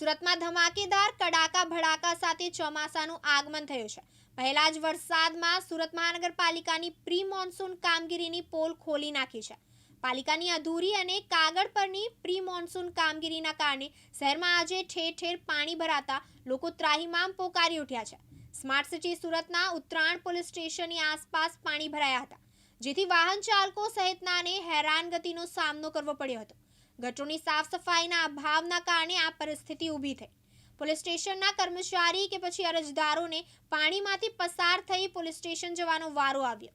સુરતમાં ધમાકેદાર, કડાકા ભડાકા સાથે ચોમાસાનું આગમન થયું છે. પહેલા જ વરસાદમાં સુરત મહાનગરપાલિકાની પ્રી મોન્સૂન કામગીરીની પોલ ખોલી નાખી છે. પાલિકાની અધૂરી અને કાગળ પરની પ્રી મોન્સૂન કામગીરીના કારણે શહેરમાં આજે ઠેર ઠેર પાણી ભરાતા લોકો ત્રાહીમામ પોકારી ઉઠ્યા છે. સ્માર્ટ સિટી સુરતના ઉત્તરાયણ પોલીસ સ્ટેશનની આસપાસ પાણી ભરાયા હતા, જેથી વાહન ચાલકો સહિતનાને હેરાનગતિનો સામનો કરવો પડ્યો હતો. ગટરોની સાફ સફાઈના અભાવના કારણે આ પરિસ્થિતિ ઊભી થઈ. પોલીસ સ્ટેશનના કર્મચારી કે પછી અરજદારોને પાણીમાંથી પસાર થઈ પોલીસ સ્ટેશન જવાનો વારો આવ્યો.